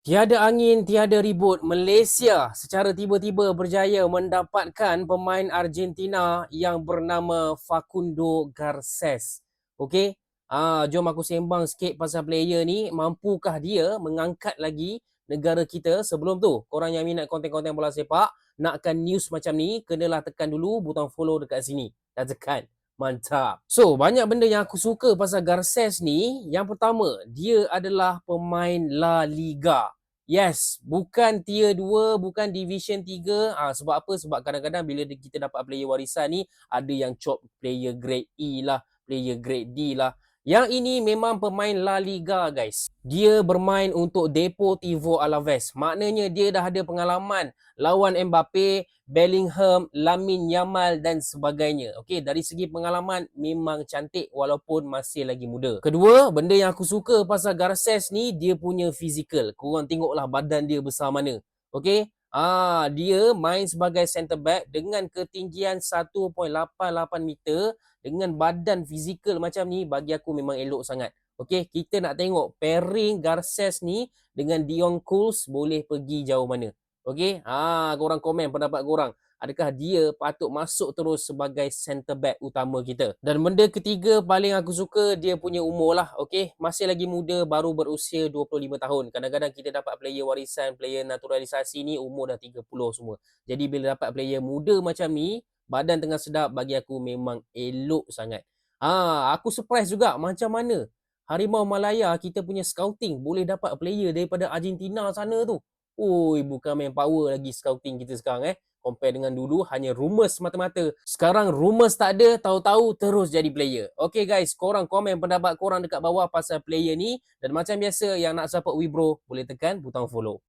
Tiada angin, tiada ribut. Malaysia secara tiba-tiba berjaya mendapatkan pemain Argentina yang bernama Facundo Garces. Okey, ah, jom aku sembang sikit pasal player ni. Mampukah dia mengangkat lagi negara kita? Sebelum tu, korang yang minat konten-konten bola sepak, nakkan news macam ni, kenalah tekan dulu butang follow dekat sini. Dah tekan. Mantap. So, banyak benda yang aku suka pasal Garces ni. Yang pertama, dia adalah pemain La Liga. Yes, bukan tier 2, bukan division 3. Ah sebab apa? Sebab kadang-kadang bila kita dapat player warisan ni, ada yang chop player grade E lah, player grade D lah. Yang ini memang pemain La Liga guys. Dia bermain untuk Deportivo Alaves. Maknanya dia dah ada pengalaman lawan Mbappe, Bellingham, Lamin Yamal dan sebagainya. Okey, dari segi pengalaman memang cantik walaupun masih lagi muda. Kedua, benda yang aku suka pasal Garces ni dia punya fizikal. Korang tengoklah badan dia besar mana. Okey, Ah, dia main sebagai center back dengan ketinggian 1.88 meter dengan badan fizikal macam ni bagi aku memang elok sangat. Okey, kita nak tengok pairing Garces ni dengan Dion Cools boleh pergi jauh mana. Okey, ah korang komen pendapat korang adakah dia patut masuk terus sebagai center back utama kita. Dan benda ketiga paling aku suka dia punya umur lah. Okay, masih lagi muda baru berusia 25 tahun. Kadang-kadang kita dapat player warisan, player naturalisasi ni umur dah 30 semua. Jadi bila dapat player muda macam ni, badan tengah sedap bagi aku memang elok sangat. Ah, aku surprise juga macam mana Harimau Malaya kita punya scouting boleh dapat player daripada Argentina sana tu. Oi, bukan main power lagi scouting kita sekarang eh compare dengan dulu hanya rumours semata-mata. Sekarang rumours tak ada, tahu-tahu terus jadi player. Okay guys, korang komen pendapat korang dekat bawah pasal player ni dan macam biasa yang nak support Wibro boleh tekan butang follow.